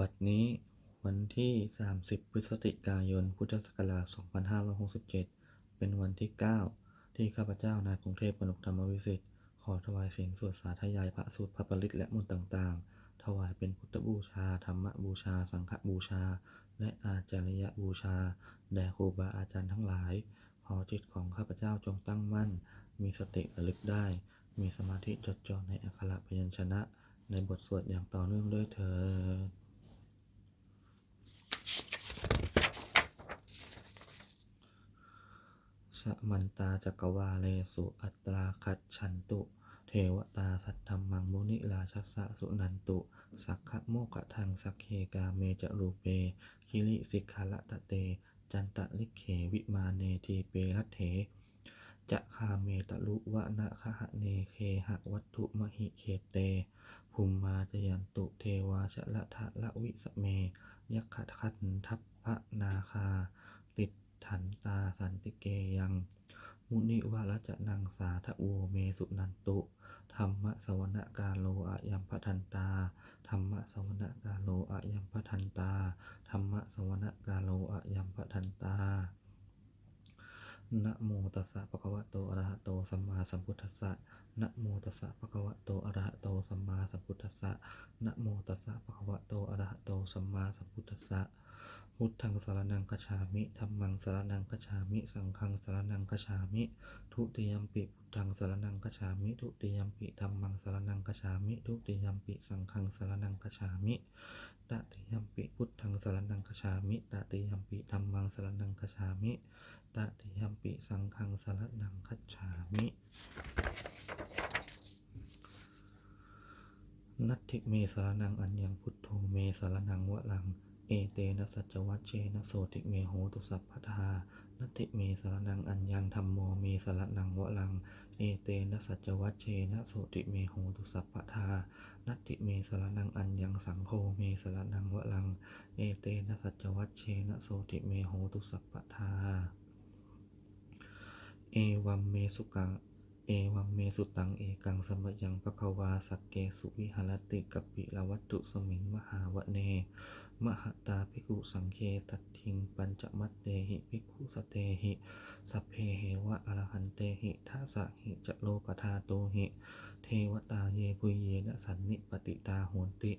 บัดนี้วันที่ 30 พฤศจิกายน พุทธศักราช 2567 เป็นวันที่ 9 ที่ข้าพเจ้านายกรุงเทพกนกธรรมวิสิทธิ์ ขอถวายเสียงสวดสาธยายพระสูตรพระปริตและมนต์ต่างๆ ถวายเป็นพุทธบูชา ธรรมบูชา สังฆบูชา และอาจารยบูชา แด่ครูบาอาจารย์ทั้งหลาย ขอจิตของข้าพเจ้าจงตั้งมั่น มีสติระลึกได้ มีสมาธิจดจ่อในอักขระพยัญชนะ ในบทสวดอย่างต่อเนื่องด้วยเถิด สมันตาจักวาเลสุอัตราคัจฉันตุ เทวตาสัทธรรมังมุนิราชสสะสุนันตุ สักขะโมกะทังสักเคกาเมจรูเป คิริสิกขละตะเต จันตะลิเขวิมาเนทีเปรัตเถจะคาเมตลุวะนะคะหะเนเคหะวัตถุมหิเคเตภูมมาจยันตุเทวาชะละทะละวิสเม ยักขะคันทัพพะนาคา ทันตาสันติเกยัง มุนิวาลจะนังสาทะโวเมสุนันตุ ธรรมสวนกาโลอะยัมพทันตา ธรรมสวนกาโลอะยัมพทันตา ธรรมสวนกาโลอะยัมพทันตา นะโมตัสสะภะคะวะโตอะระหะโตสัมมาสัมพุทธัสสะนะโมตัสสะภะคะวะโตอะระหะโตสัมมาสัมพุทธัสสะนะโมตัสสะภะคะวะโตอะระหะโตสัมมาสัมพุทธัสสะพุทธังสารนังคัจฉามิธัมมังสารนังคัจฉามิ สังฆังสารนังคัจฉามิ ทุติยมปิพุทธังสารนังคัจฉามิ ทุติยมปิธัมมังสารนังคัจฉามิ ทุติยมปิสังฆังสารนังคัจฉามิ ตติยมปิพุทธังสารนังคัจฉามิ ตติยมปิธัมมังสารนังคัจฉามิ ตติยมปิสังฆังสารนังคัจฉามินัตถิเมสารนังอัญญังพุทโธเมสารนังวะลัง เอเตนะสัจวัชเชนะโสติเมโหตุสัพพทานัตถิเมสารนังอัญญังธรรมโมเมสารนังวะลัง เอเตนะสัจวัชเชนะโสติเมโหตุสัพพทานัตถิเมสารนังอัญญังสังโฆเมสารนังวะลัง เอเตนะสัจวัชเชนะโสติเมโหตุสัพพทา เอวัมเมสุกัง เอวัมเมสุตัง เอกังสมยังปะคะวาสักเกสุวิหารติกัปปิลวัตตุสมิงมหาวะเน มหตาภิกขุสังเคสัตถิงปัญจมัตเตหิภิกขุสเตหิสัพเพเหวะอรหันเตหิทัสสะหิจะโลกธาโตหิ เทวตาเยปุเยนะสันนิปติตาโหนติ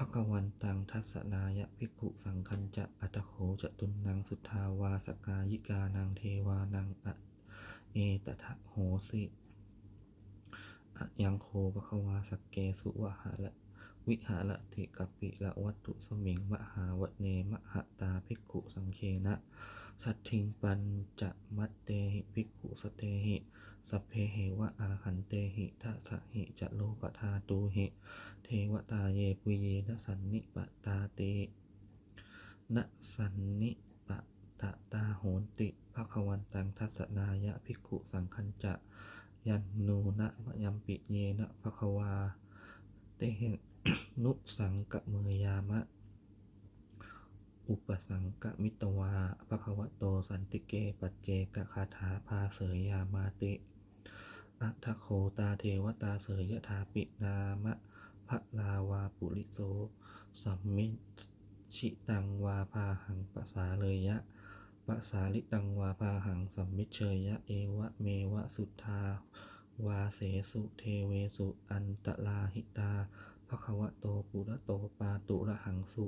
ภควันตังทัสนายะภิกขุสังคัญจะอัตโขจะตุนนังสุทาวาสกายิกานังเทวานังอะเอตทะโหสิอะยังโคภควาสกเกสุวะหะละวิหารติกัปปิละวัตถุสมิงมหาวเนมหตาภิกขุสังเคนะ สัตถิงปัญจะมัตเตหิภิกขุสเตหิ สัพเพเหวะอรหันเตหิทัสสะหิจะโลกธาตูหิเทวตาเยปุเยนสันนิปตาเตนสันนิปตตาโหนติภควันตังทัสนายะภิกขุสังคัญจะยันนูนะมยัมปิเยนะภควา เตเหนุสังกะเมยามะ อุปสังกะมิตวาภควโตสันติเกปัจเจกคาถาพาเสยยามาติ อัทโคตาเทวตาเสยยถาปินามะพะลาวาปุริโสสัมมิชิตังวาพาหังปะสาเลยยะปะสาลิตังวาพาหังสัมมิเชยยะเอวะเมวะสุทธาวาเสสุเทเวสุอันตลาหิตาภควโตปุระโตปาตุระหังสุ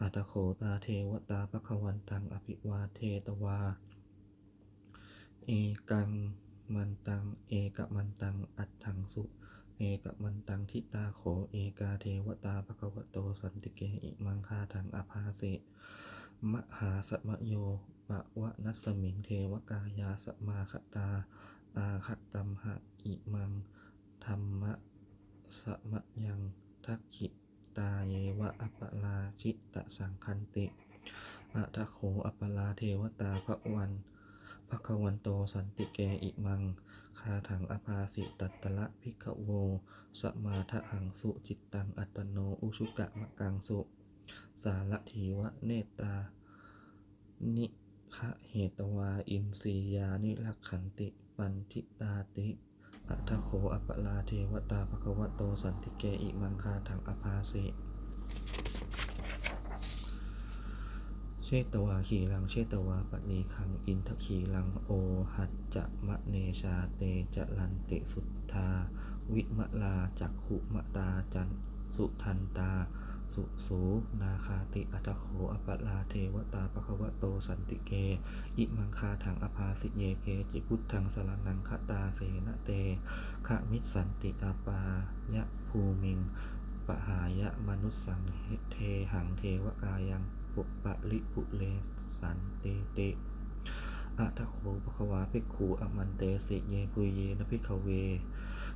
อัตโขตาเทวตาภควันตังอภิวาเทตวา เอกัง มันตัง เอกมันตัง อัตถังสุ เอกมันตังทิตาโข เอกาเทวตาภควโตสันติเกอิมังคาทังอภาเสมหาสมโยปะวะนัสมิงเทวกายาสมาคตา อาคัตัมหะอิมัง ธรรมะสมยังทักขิตาเยวะอัปปลาชิตะสังคันติอะทะโขอัปปลาเทวตาภวัน ภควันโตสันติเกอิมัง คาถังอภาสิตัตตละภิกขโว สมาทหังสุจิตตังอัตโนอุชุกะมะกังสุ สาละทีวะเนตา นิคะเหตวาอินสียานิลักขันติ ปันทิตาติอัทโขอปลาเทวตาภควโตสันติเกอิมังคาถังอภาสิ ชตวาขีลังเชตวาปณีคังอินทขีลังโอหัจจะมะเนชาเตจะลันติสุทธา วิมะลาจักขุมะตาจันสุทันตา สุสูนาคาติอัตโขอปลาเทวตาปะควะโตสันติเก อิมังคาถังอภาสิเยเกจิพุทธังสรนังคตาเสนเตขมิสสันติอาปายะภูมิงปหายะมนุสสังเทหังเทวกายัง ปุปะลิปุเลสันเตเตอะทะโขภควาภิกขุอมันเตสิเยปุเยนะภิกขเว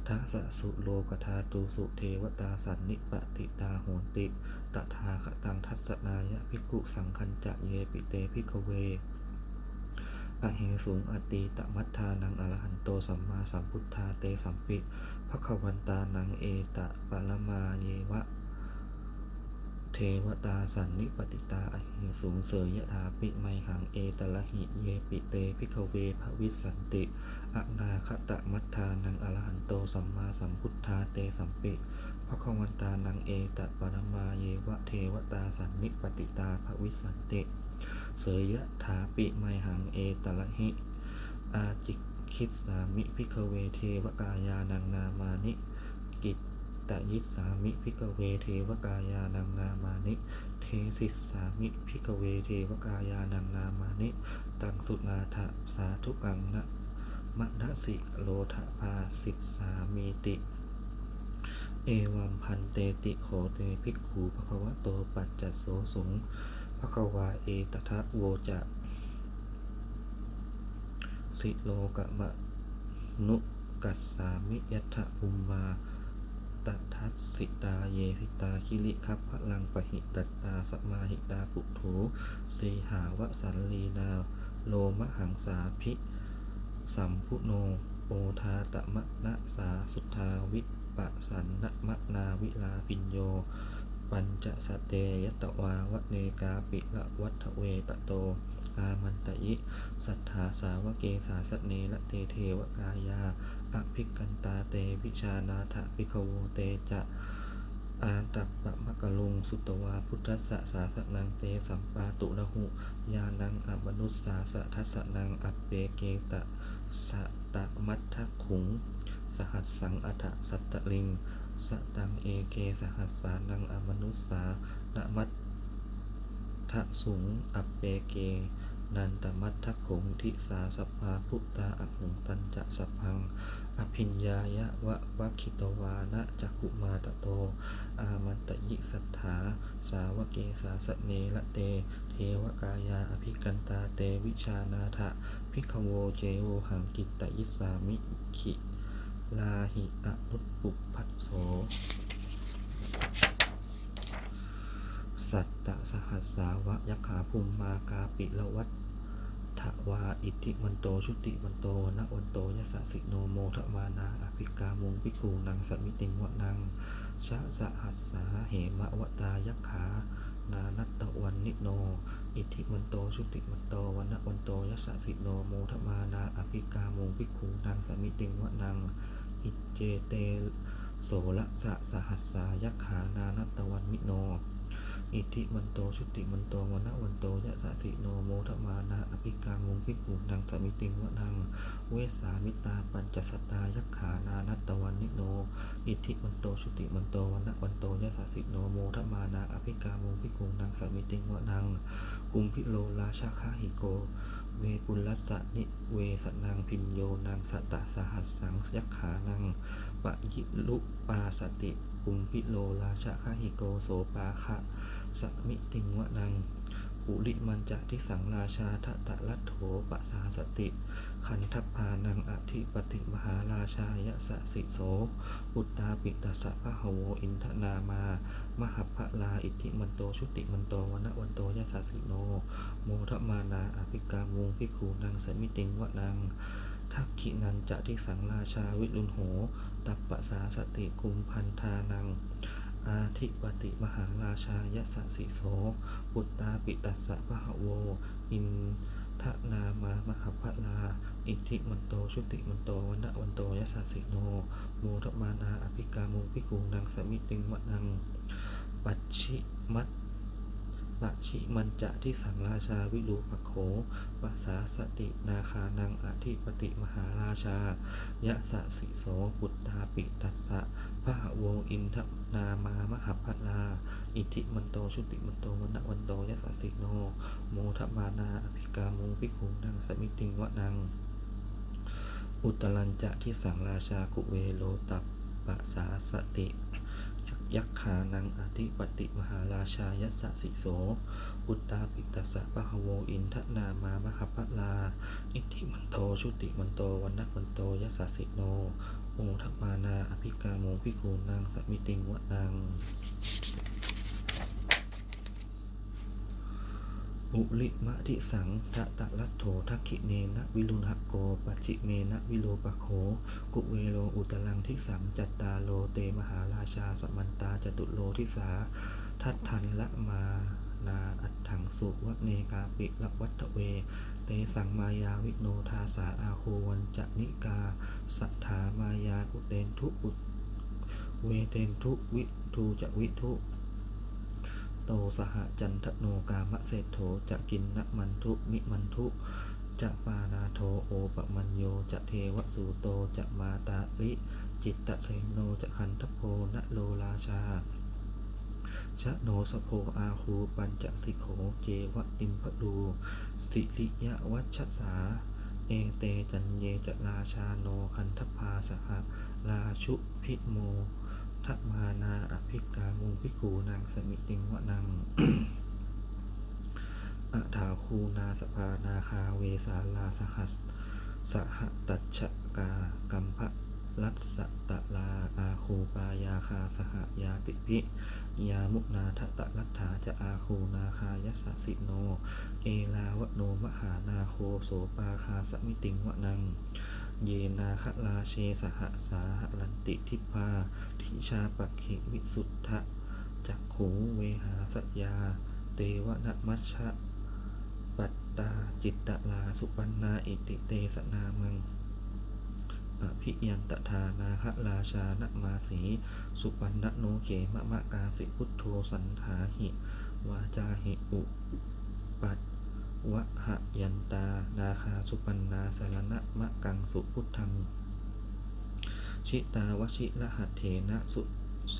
ทัสสะสุโลกธาตุสุเทวตาสันนิปติตาโหนติ ตถาคตังทัสสนายะภิกขุสังคัญจะเยปิเตภิกขเวอเหสุงอตีตมัทธานังอรหันโตสัมมาสัมพุทธาเตสัมปิภควันตานังเอตะปรมาเยวะ เทวตาสันนิปติตาอเหสุงเสยยถาปิไมหังเอตละหิเยปิเตพิกเวภวิสันติอนาคตะมัทธานังอรหันโตสัมมาสัมพุทธาเตสัมปิภควันตานังเอตะปรมาเยวะเทวตาสันนิปติตาภวิสันติเสยยะถาปิไมหังเอตละหิอาจิคิดสามิพิกเวเทวกายานังนามานิกิต ตยิสสามิพิกเวเทวกายานังนามานิ เทสิสสามิพิกเวเทวกายานังนามานิ ตังสุนาถสาธุกังนะมะนะสิโลทภาสิสสามีติ เอวัมพันเตติโขเตภิกขุภควะโตปัจจโสสงภควาเอตทะโวจะสิโลกะมะนุกัสสามิยัตถะอุมมา ตทัสสิตาเยหิตาคิริคัพพลังปหิตตาสมาหิตาปุโถสีหาวสันลีนาโลมหังสาภิ สัมพุโนโอทาตมะนะสาสุทาวิปะสันนะมะนาวิลาปิญโย ปัญจสเตยตวาวะเนกาปิละวัฏเวตโต อามันตยิ สัทธาสาวเกสาสเนละเตเทวกายา อภิกันตาเตวิชานาถปิคโวเตจะอาตัปปะมะกะลุงสุตวาพุทธสสะสาสนังเตสัมปาตุระหุยานังอมนุสสาสะทัสสนังอัปเปเกตะสะตะมัททะขุง สหัสสังอัฏสัตตลิงสตังเอเกสหัสสานังอมนุสสานะมัททะสุงอัปเปเก นันตมัททะขุงทิสาสภาพุตาอหุงตันจะสัพพัง อภิญญายะวะวัคคิตวานะจักุมาตโต อามันตยิสัทธา สาวเกสาสเนละเต เทวกายาอภิกันตาเตวิชานาถะพิกขโวเจโวหังกิตตยิสามิขิลาหิอนุตปุพัสโส สัตตสหัสสาวะยักขาภูมมากาปิละวัต วาอิทธิมันโตชุติมันโตนะวันโตยะสะสิโนโมทมานาอภิกามุงพิกูนังสัมมิติงวะนังชะสะหัสสาเหมะวตายักขานานัตตวันนิโน อิทธิมันโตชุติมันโตวันนะวันโตยะสะสิโนโมทมานาอภิกามุงพิกูนังสัมมิติงวะนังอิจเจเตโสละสะสหัสสายักขานานัตตวันนิโน อิทธิมันโตชุติมันโตวันนะวันโตยะสะสิโนโมทมานาอภิกามุงพิกูนังสมิติงวะนัง เวสามิตาปัญจสตายักขานานัตตวันนิโน อิทธิมันโตชุติมันโตวันนะวันโตยะสะสิโนโมทมานาอภิกามุงพิกูนังสมิติงวะนัง กุมพิโลราชาคาหิโก เวปุลลัสสะนิเวสนังพินโยนังสัตตสหัสสังยักขานังปะยิลุปาสติกุมพิโลราชาคหิโกโสปาคะ สมิติงวะนังอุลิมันจะทิสังราชาทะตะลัทโถปะสาสติคันทัพพานังอธิปติมหาราชายะสะสิโส อุตตาปิตสะพะหโวอินทนามามหัพพลาอิทธิมันโตชุติมันโตวนนะวันโตยะสะสิโน โมทมานาอภิกามุงพิคูนังสมิติงวะนังทักขินันจะทิสังราชาวิรุณโห ตัปปะสาสติกุมพันธานัง อาทิปติมหาราชายสสสิโสปุตตาปิตัสสะพะหโว อินทนามามหพลา อิทธิมันโตชุติมันโตวันนะวันโตยสสสิโนโมทมานาอภิกามุพิกุงนังสมิติงวะนัง ปัจฉิมัต ปะชิมันจะที่สังราชาวิรูปโขปัสสาสตินาคานังอธิปติมหาราชายะสะสิโสปุตตาปิตัสสะพระโวอินทนามามหพัลา อิทธิมันโตชุติมันโตวันวันโตยะสะสิโน โมทมานาอภิกามูพิคุนังสมิติงวะนัง อุตลันจะที่สังราชากุเวโลตัปปะสาสติ ยักขานังอธิปติมหาราชายัสสิโส อุตตาปิตสะปะหะโวอินทนามามหพลา อิทธิมันโตชุติมันโตวันนักมันโตยัสสิโนโมทมานาอภิกาโมพิคูนังสมิติงวะนัง อุลิมะทิสังทะตะลัตโถทักขิเนนะวิรุณหโกปัจจิเมนะวิโลปะโข กุเวโลอุตลังทิสังจัตตาโลเตมหาราชาสมันตาจตุโลทิสาทัตทันละมานาอัตถังสุวะเนกาปิละวัตเว เตสังมายาวิโนทาสาอาโควันจะนิกา สัทธามายากุเตนทุอุตเวเตนทุวิทูจะวิทุ โตสหจันทโนกามะเศรษโถจะกินนะมันทุนิมันทุจะปานาโทโอปมัญโยจะเทวสูโตจะมาตาลิ จิตตะเสโนจะคันทโพนะโลราชาชะโนสโพอาคูปัญจสิโขเจวะติมพดูสิริยะวัชสา เอเตจันเยจะราชาโนคันทพาสหราชุพิโมทมานาอภิกา มุพิคูนางสมิติงวะนังอะถาคูนาสภานาคาเวสาลาสหัสสหตัชกากัมภะรัสสตะลาอาคูปายาคาสหยาติพิยามุนาทะตะรัตถาจะอาคูนาคายัสสิโน เอลาวะโนมหานาโคโสปาคาสมิติงวะนัง เยนาคลาเชสหสาหลันติทิพาทิชาปักขิวิสุทธะ จักขูเวหาสยา เตวนมัชชะปัตตาจิตตลาสุปันนาอิติเตสนามังอภิยันตทานาคราชานมาสี สุปันนโนเขมะมะกาสิพุทโธสันทาหิ วาจาหิอุปัตวะหะยันตา นาคาสุปันนาสารณะมะกังสุพุทธัง ชิตาวชิละหัตเถนะสุส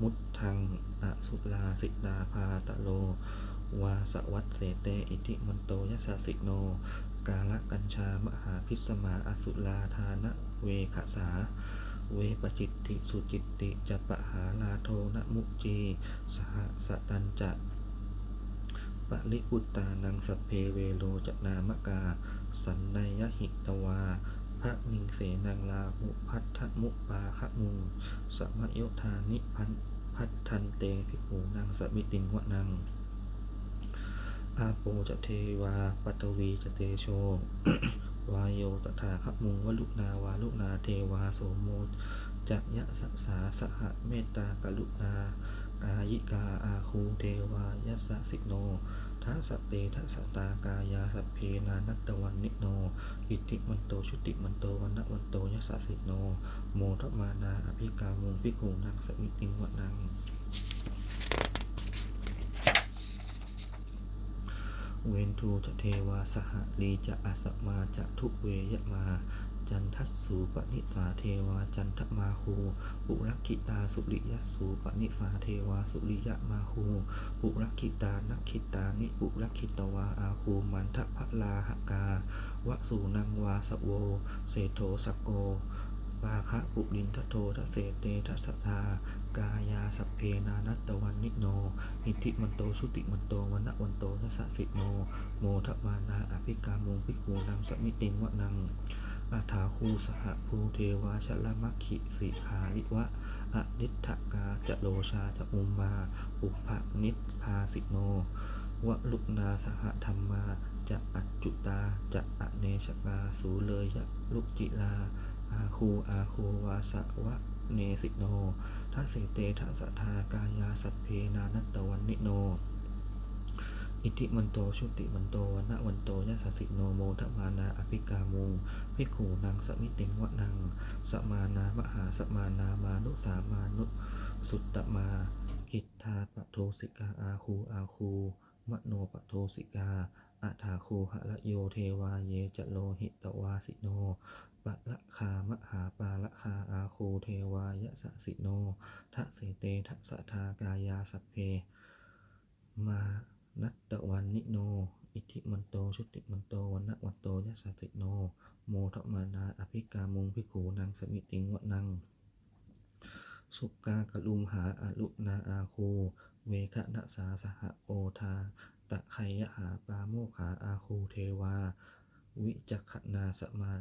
มุตทังอสุลาสิตาพาตะโล วาสวัตเสเต อิทิมันโตยัสสิโน กาลกัญชามหาพิสมาอสุลาทานะเวขสา เวปจิตติสุจิตติจะปะหาลาโทนะมุจี สหสตันจะปะลิปุตานังสัพเพเวโลจะนามกา สันนยหิตวา พระมิงเสนังลาหุพัทธมุปาคะมุงสมโยธานิพันพัทธันเตภิกขุนังสมิติงวะนัง อาโปจะเทวาปัตวีจะเตโช วายโยตถาคมุงวลุนาวาลุนาเทวาโสโมจะยะสัสสาสหเมตตากลุณากายิกาอาคูเทวายัสสสิโน ทัสเตทัสตากายาสัพเพนานัตตวันนิโน อิติมันโตชุติมันโตวันนะวันโตยสสิโน โมทมานาอภิกามุงพิคูนังสมิติงวะนังเวนทูจะเทวาสหลีจะอาสมาจะทุเวยมา จันทัสสูปนิสาเทวาจันทมาคูปุรักขิตาสุริยสูปนิสาเทวาสุริยมาคูปุรักขิตานักขิตานิปุรักขิตวาอาคูมันทพลาหกาวะสูนังวาสโว เศโทสกโกปาคะปุรินทโททะเสเตทัสทากายาสัพเพนานัตตวันนิโน อิทธิมันโตสุติมันโตวันนะวันโตนัสสะสิโน โมทมานาอภิกามุงพิคูนังสมิติงวะนัง อาถาคูสหภูเทวาชลมัคคิสิคาลิวะอนิทกาจะโลชาจะอุมมา อุปะนิพพาสิโน วะลุกนาสหธรรมา จะอัจจุตา จะอเนชกาสูเลยยะลุกจิลา อาคูอาคูวาสะวะเนสิโนทัสเสเตทัสสทากายาสัพเพนานัตตวันนิโน อิทิมันโตชุติมันโตวันนะวันโตยัสสิโนโมทมานาอภิกามุงพิขูนังสมิติงวะนังสมานามหาสมานามานุสามานุสุตตมาเขอิทธาปะโทสิกาอาคูอาคูมโนปะโทสิกาอัฏฐาคูหะละโยเทวาเยจโลหิตวาสิโนปะละคามหาปาละคาอาคูเทวายะสสิโนทะเสเตทะสะทากายาสัพเพมา นัตตวันนิโน อิทธิมันโต ชุติมันโตวันนะวันโตยะสสสิโน โมทมานา อภิกามุงพิขูนางสมิติงวะนัง สุกากะลุมหาอาลุนาอาโค เวคะนะสาสหโอทา ตะไคยหาปาโมขาอาคูเทวา วิจักขนาสมา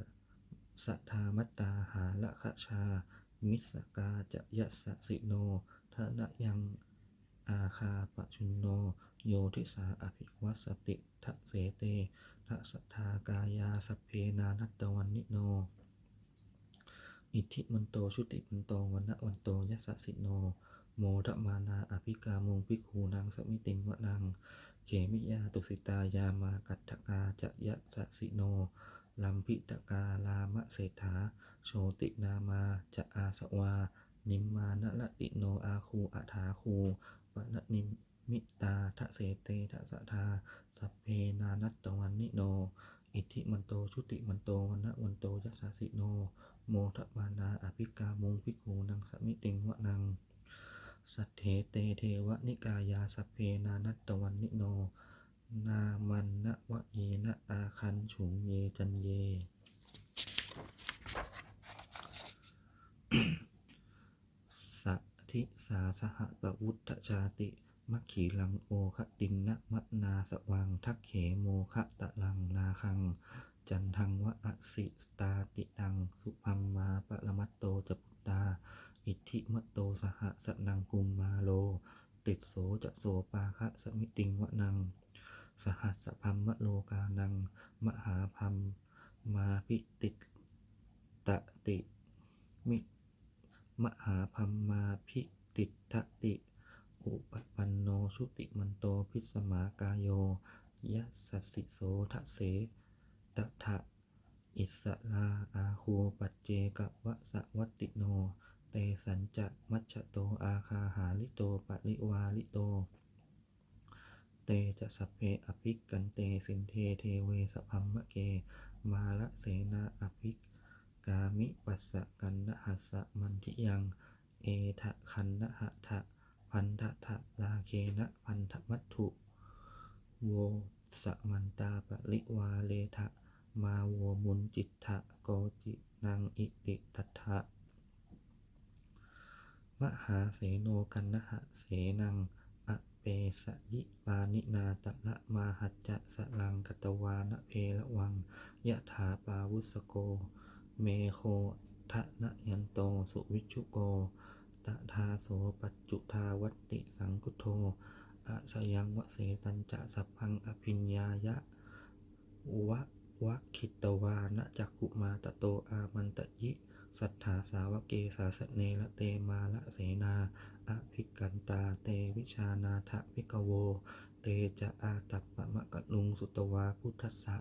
สัทธามัตตาหาละคะชา มิสกาจะยัสสิโนทนะยังอาคาปะชุนโน โยทิสาอภิวัสติทะเสเตทะสัทธากายาสัพเพนานัตตวันนิโน อิทธิมันโตชุติมันโตวันนะวันโตยัสสิโน โมทมานาอภิกามุงพิคูนางสมิติงวะนังเขมิยาตุสิตายามากัตถกาจะยัสสิโนลัมพิตกาลามะเศรษฐา โชตินามาจะอาสวา นิมมานะละติโนอาคูอาถาคูปะนะนิ มิตาทะเสเตทะสะทาสัพเพนานัตตวันนิโน อิทธิมันโตชุติมันโตวันนะวันโตยัสสสิโน โมทมานาอภิกามุงพิคูนังสมิติงวะนัง สัทเถเตเทวนิกายาสัพเพนานัตตวันนิโน นามันนะวะเยนะอาคันฉุงเยจันเยสัทิสาสหปวุฒชาติ มัคขีลังโอคะตินนะมะนาสวัง ทักเขโมคะตะลังนาคัง จันทังวะอสิสตาติตัง สุพัมมาปะละมัตโตจปุตตา อิทธิมะโตสหสนังกุมมาโล ติดโสจะโสปาคะสมิติงวะนัง สหัสพัมมะโลกานัง มหาพัมมาพิติตติมิ มหาพัมมาพิติทติ อุปปันโนชุติมันโตพิสมากายโยยัสสสิโสทะเสตถะอิสลาอาคูปัจเจกวะสะวัตติโน เตสัญจะมัชโตอาคาหาลิโตปะริวาลิโต เตจะสพเพอภิกกันเตสินเทเทเวสพัมมะเก มาละเสนาอภิกกามิปัสสะกันนะหัสสะมันทิยัง เอทะคันนะหะทะ พันทะทะลาเคนะพันธมัตถุโวสะมันตาปะริวาเลทะมาโวมุนจิตทะโกจินังอิติตัทธะมหาเสโนกันนะหะเสนังอเปสยิปานินาตะละมาหัจจะสลังกตวานะเพละวังยะถาปาวุสโก เมโคทะนะยันโตสุวิชุโก ตทาโสปัจจุทาวัตติสังกุโทอะชยังวะเสตัญจะสัพพังอภิญญายะวะวะคิตวานะจักกุมาตะโตอามันตะยิสัทธาสาวเกสาสเนละเตมาละเสนาอภิกันตาเตวิชานาทะพิกโว เตจะอาตัปปะมะกะลุงสุตวาพุทธสสะ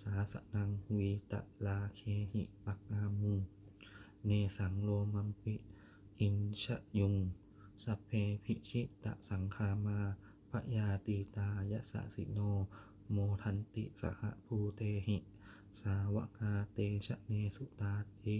สาสนังวีตะลาเคหิปักามุงเนสังโลมัมปิ อินชะยุง สัพเพพิชิตะสังคามาพยาตีตายะสะสิโน โมทันติสหภูเตหิ สาวกาเตชะเนสุตาติ